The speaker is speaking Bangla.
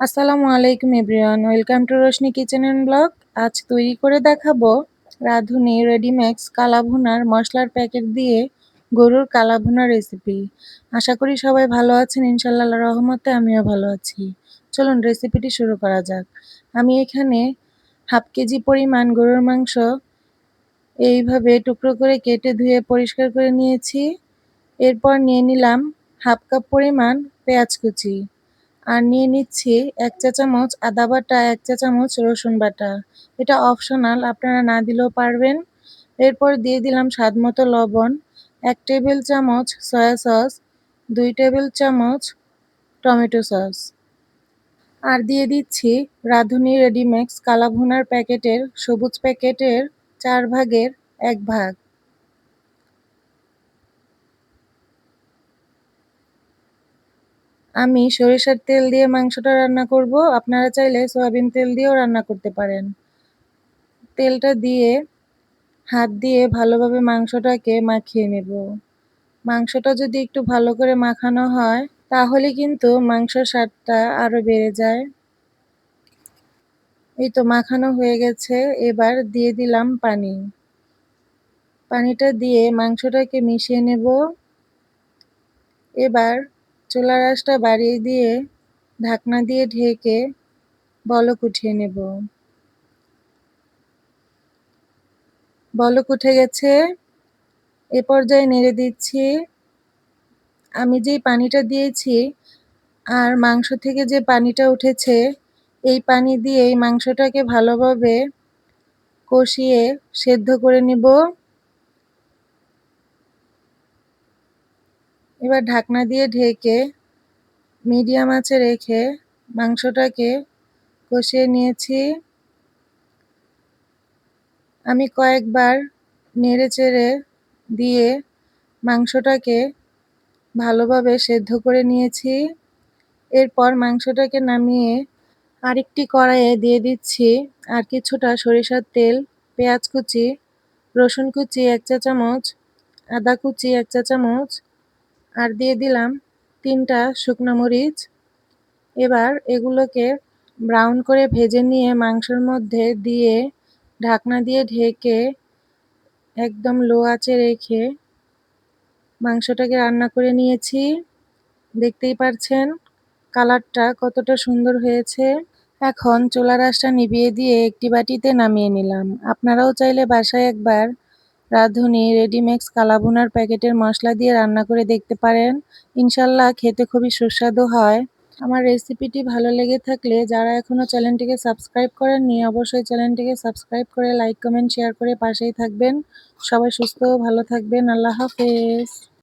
আসসালামু আলাইকুম everyone, welcome to Roshni kitchen and blog. আজ তৈরি করে দেখাবো রাঁধুনি রেডিমেক্স কালাভুনার মশলার প্যাকেট দিয়ে গরুর কালাভুনা রেসিপি আশা করি সবাই ভালো আছেন ইনশাল্লাহ রহমতে আমিও ভালো আছি। চলুন রেসিপিটি শুরু করা যাক। আমি এখানে হাফ কেজি পরিমাণ গরুর মাংস এইভাবে টুকরো করে কেটে ধুয়ে পরিষ্কার করে নিয়েছি। এরপর নিয়ে নিলাম হাফ কাপ পরিমাণ পেঁয়াজ কুচি। আর নিয়ে নিচ্ছি এক চা চামচ আদা বাটা, এক চা চামচ রসুন বাটা। এটা অপশনাল আপনারা না দিলেও পারবেন। এরপর দিয়ে দিলাম স্বাদ মতো লবণ, এক টেবিল চামচ সয়া সস দুই টেবিল চামচ টমেটো সস আর দিয়ে দিচ্ছি রাঁধুনি রেডিমেক্স কালাভুনার প্যাকেটের সবুজ প্যাকেটের চার ভাগের এক ভাগ। আমি সরিষার তেল দিয়ে মাংসটা রান্না করব। আপনারা চাইলে সয়াবিন তেল দিয়েও রান্না করতে পারেন। তেলটা দিয়ে হাত দিয়ে ভালোভাবে মাংসটাকে মাখিয়ে নেব। মাংসটা যদি একটু ভালো করে মাখানো হয়, তাহলে কিন্তু মাংসর স্বাদটা আরও বেড়ে যায়। এই তো মাখানো হয়ে গেছে। এবার দিয়ে দিলাম পানি। পানিটা দিয়ে মাংসটাকে মিশিয়ে নেব। এবার চুলার আঁচটা বাড়িয়ে দিয়ে ঢাকনা দিয়ে ঢেকে বলক উঠিয়ে নেব। বলক উঠে গেছে। এ পর্যায়ে নেড়ে দিচ্ছি। আমি যেই পানিটা দিয়েছি আর মাংস থেকে যে পানিটা উঠেছে, এই পানি দিয়ে এই মাংসটাকে ভালোভাবে কষিয়ে সেদ্ধ করে নিব। এবার ঢাকনা দিয়ে ঢেকে মিডিয়াম আঁচে রেখে মাংসটাকে কষিয়ে নিয়েছি। আমি কয়েকবার নেড়ে চেড়ে দিয়ে মাংসটাকে ভালোভাবে সেদ্ধ করে নিয়েছি। এরপর মাংসটাকে নামিয়ে আরেকটি কড়াইয়ে দিয়ে দিচ্ছি আর কিছুটা সরিষার তেল, পেঁয়াজ কুচি, রসুন কুচি এক চা চামচ আদা কুচি এক চা চামচ আর দিয়ে দিলাম তিনটা শুকনো মরিচ। এবার এগুলোকে ব্রাউন করে ভেজে নিয়ে মাংসের মধ্যে দিয়ে ঢাকনা দিয়ে ঢেকে একদম লো আঁচে রেখে মাংসটাকে রান্না করে নিয়েছি। দেখতেই পারছেন কালারটা কতটা সুন্দর হয়েছে। এখন চুলার আঁচটা নিভিয়ে দিয়ে একটি বাটিতে নামিয়ে নিলাম। আপনারাও চাইলে বাসায় একবার রাঁধুনি, রেডিমেক্স, কালাভুনার প্যাকেটের মশলা দিয়ে রান্না করে দেখতে পারেন। ইনশাল্লাহ খেতে খুবই সুস্বাদু হয়। আমার রেসিপিটি ভালো লেগে থাকলে যারা এখনও চ্যানেলটিকে সাবস্ক্রাইব করেননি, অবশ্যই চ্যানেলটিকে সাবস্ক্রাইব করে লাইক, কমেন্ট, শেয়ার করে পাশেই থাকবেন। সবাই সুস্থ ভালো থাকবেন। আল্লাহ হাফেজ।